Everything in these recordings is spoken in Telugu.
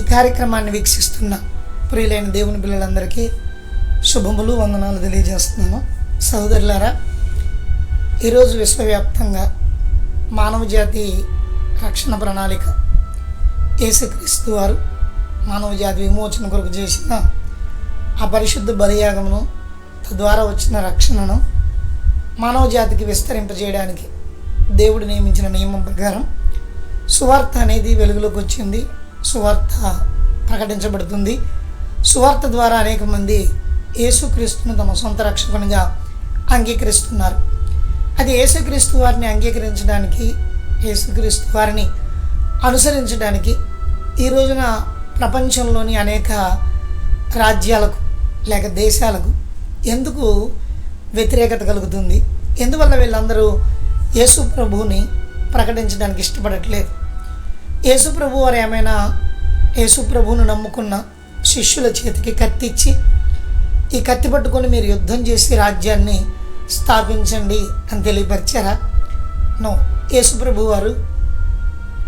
ఈ కార్యక్రమాన్ని వీక్షిస్తున్న ప్రియులైన దేవుని పిల్లలందరికీ శుభములు వందనాలు తెలియజేస్తున్నాను. సహోదరులారా ఈరోజు విశ్వవ్యాప్తంగా మానవ జాతి రక్షణ ప్రణాళిక యేసుక్రీస్తు వారు మానవ జాతి విమోచన కొరకు చేసిన ఆ పరిశుద్ధ బలియాగమును తద్వారా వచ్చిన రక్షణను మానవ జాతికి విస్తరింపజేయడానికి దేవుడు నియమించిన నియమం ప్రకారం సువార్త అనేది వెలుగులోకి వచ్చింది. సువార్త ప్రకటించబడుతుంది. సువార్త ద్వారా అనేక మంది యేసుక్రీస్తును తమ సొంత రక్షకునిగా అంగీకరిస్తున్నారు. అది యేసుక్రీస్తు వారిని అంగీకరించడానికి యేసుక్రీస్తు వారిని అనుసరించడానికి ఈ రోజున ప్రపంచంలోని అనేక రాజ్యాలకు లేక దేశాలకు ఎందుకు వ్యతిరేకత కలుగుతుంది? ఎందువల్ల వీళ్ళందరూ యేసు ప్రభువుని ప్రకటించడానికి ఇష్టపడట్లేదు? యేసుప్రభు వారు ఏమైనా యేసుప్రభువును నమ్ముకున్న శిష్యుల చేతికి కత్తి ఇచ్చి ఈ కత్తి పట్టుకొని మీరు యుద్ధం చేసి రాజ్యాన్ని స్థాపించండి అని తెలియపరిచారా? నో. యేసుప్రభు వారు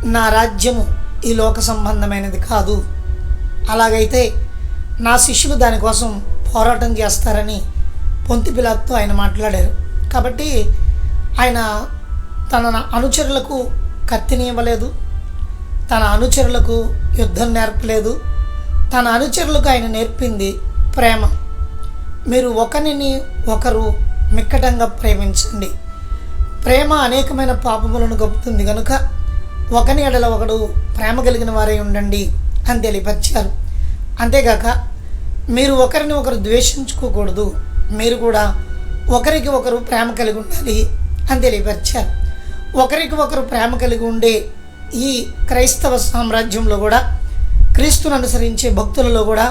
నా రాజ్యము ఈ లోక సంబంధమైనది కాదు. అలాగైతే నా శిష్యులు దానికోసం పోరాటం చేస్తారని పొంతి పిలాత్తో ఆయన మాట్లాడారు. కాబట్టి ఆయన తన అనుచరులకు కత్తిని ఇవ్వలేదు. తన అనుచరులకు యుద్ధం నేర్పలేదు. తన అనుచరులకు ఆయన నేర్పింది ప్రేమ. మీరు ఒకరిని ఒకరు మిక్కటంగా ప్రేమించండి. ప్రేమ అనేకమైన పాపములను గొప్పతుంది కనుక ఒకని ఎడల ఒకడు ప్రేమ కలిగిన వారై ఉండండి అని తెలియపరిచారు. అంతేగాక మీరు ఒకరిని ఒకరు ద్వేషించుకోకూడదు. మీరు కూడా ఒకరికి ఒకరు ప్రేమ కలిగి ఉండాలి అని తెలియపరిచారు. ఒకరికి ఒకరు ప్రేమ కలిగి ఉండే ఈ క్రైస్తవ సామ్రాజ్యంలో కూడా క్రీస్తును అనుసరించే భక్తులలో కూడా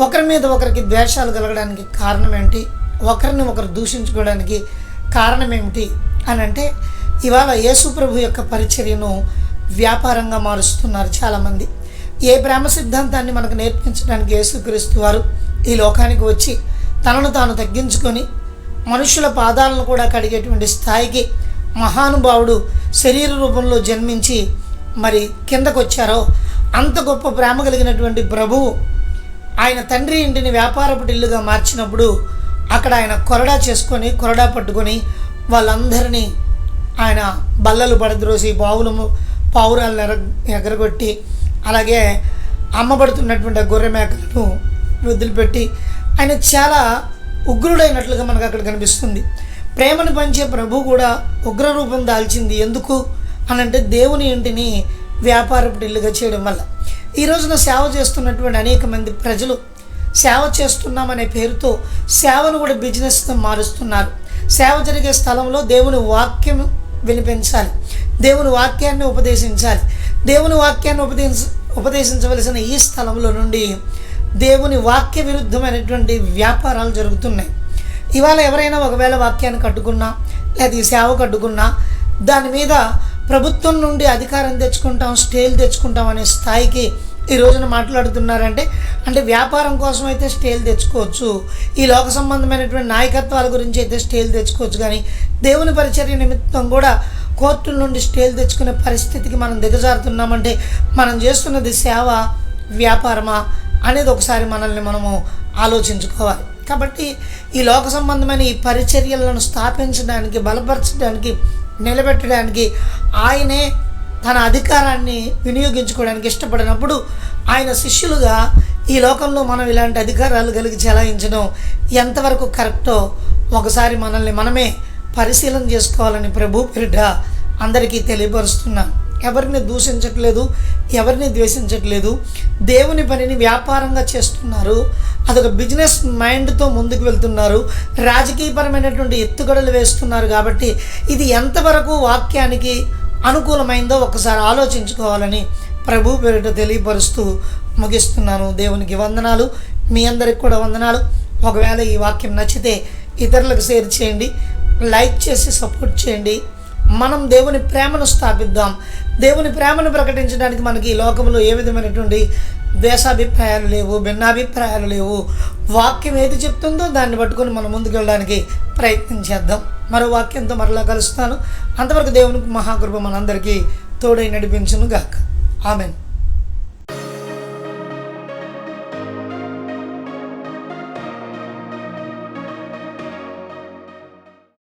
ఒకరి మీద ఒకరికి ద్వేషాలు కలగడానికి కారణం ఏంటి ఒకరిని ఒకరు దూషించుకోవడానికి కారణం ఏమిటి అని అంటే ఇవాళ యేసు ప్రభు యొక్క పరిచర్యను వ్యాపారంగా మారుస్తున్నారు చాలామంది. ఏ ప్రేమ సిద్ధాంతాన్ని మనకు నేర్పించడానికి యేసుక్రీస్తు వారు ఈ లోకానికి వచ్చి తనను తాను తగ్గించుకొని మనుషుల పాదాలను కూడా కడిగేటువంటి స్థాయికి మహానుభావుడు శరీర రూపంలో జన్మించి మరి కిందకు వచ్చారో అంత గొప్ప ప్రేమ కలిగినటువంటి ప్రభువు ఆయన తండ్రి ఇంటిని వ్యాపారపు ఇల్లుగా మార్చినప్పుడు అక్కడ ఆయన కొరడా చేసుకొని కొరడా పట్టుకొని వాళ్ళందరినీ ఆయన బల్లలు పడద్రోసి బావులము పావురాలను ఎర ఎగరగొట్టి అలాగే అమ్మబడుతున్నటువంటి ఆ గొర్రె మేకలను వదిలిపెట్టి ఆయన చాలా ఉగ్రుడైనట్లుగా మనకు అక్కడ కనిపిస్తుంది. ప్రేమను పంచే ప్రభు కూడా ఉగ్ర రూపం దాల్చింది. ఎందుకు? అని అంటే దేవుని ఇంటిని వ్యాపారపు ఇల్లుగా చేయడం వల్ల. ఈ రోజున సేవ చేస్తున్నటువంటి అనేక మంది ప్రజలు సేవ చేస్తున్నామనే పేరుతో సేవను కూడా బిజినెస్గా మారుస్తున్నారు. సేవ జరిగే స్థలంలో దేవుని వాక్యం వినిపించాలి. దేవుని వాక్యాన్ని ఉపదేశించాలి. దేవుని వాక్యాన్ని ఉపదేశ ఉపదేశించవలసిన ఈ స్థలంలో నుండి దేవుని వాక్య విరుద్ధమైనటువంటి వ్యాపారాలు జరుగుతున్నాయి. ఇవాళ ఎవరైనా ఒకవేళ వాక్యాన్ని కట్టుకున్నా లేదా ఈ సేవ కట్టుకున్నా దాని మీద ప్రభుత్వం నుండి అధికారం తెచ్చుకుంటాం స్టేల్ తెచ్చుకుంటాం అనే స్థాయికి ఈ రోజున మాట్లాడుతున్నారంటే అంటే వ్యాపారం కోసం అయితే స్టేల్ తెచ్చుకోవచ్చు. ఈ లోక సంబంధమైనటువంటి నాయకత్వాల గురించి అయితే స్టేల్ తెచ్చుకోవచ్చు. కానీ దేవుని పరిచర్య నిమిత్తం కూడా కోర్టుల నుండి స్టేల్ తెచ్చుకునే పరిస్థితికి మనం దిగజారుతున్నామంటే మనం చేస్తున్నది సేవ వ్యాపారమా అనేది ఒకసారి మనల్ని మనము ఆలోచించుకోవాలి. కాబట్టి ఈ లోక సంబంధమైన ఈ పరిచర్యలను స్థాపించడానికి బలపరచడానికి నిలబెట్టడానికి ఆయనే తన అధికారాన్ని వినియోగించుకోవడానికి ఇష్టపడినప్పుడు ఆయన శిష్యులుగా ఈ లోకంలో మనం ఇలాంటి అధికారాలు కలిగి చెలాయించడం ఎంతవరకు కరెక్టో ఒకసారి మనల్ని మనమే పరిశీలన చేసుకోవాలని ప్రభు పేరిట అందరికీ తెలియపరుస్తున్నాను. ఎవరిని దూషించట్లేదు ఎవరిని ద్వేషించట్లేదు దేవుని పనిని వ్యాపారంగా చేస్తున్నారు అదొక బిజినెస్ మైండ్తో ముందుకు వెళ్తున్నారు రాజకీయపరమైనటువంటి ఎత్తుగడలు వేస్తున్నారు కాబట్టి ఇది ఎంతవరకు వాక్యానికి అనుకూలమైందో ఒకసారి ఆలోచించుకోవాలని ప్రభు పేరిట తెలియపరుస్తూ ముగిస్తున్నాను. దేవునికి వందనాలు. మీ అందరికి కూడా వందనాలు. ఒకవేళ ఈ వాక్యం నచ్చితే ఇతరులకు షేర్ చేయండి. లైక్ చేసి సపోర్ట్ చేయండి. మనం దేవుని ప్రేమను స్థాపిద్దాం. దేవుని ప్రేమను ప్రకటించడానికి మనకి ఈ లోకంలో ఏ విధమైనటువంటి ద్వేషాభిప్రాయాలు లేవు భిన్నాభిప్రాయాలు లేవు. వాక్యం ఏది చెప్తుందో దాన్ని పట్టుకొని మనం ముందుకు వెళ్ళడానికి ప్రయత్నం చేద్దాం. మరో వాక్యంతో మరలా కలుస్తాను. అంతవరకు దేవునికి మహాకృప మనందరికీ తోడై నడిపించును గాక ఆమెను.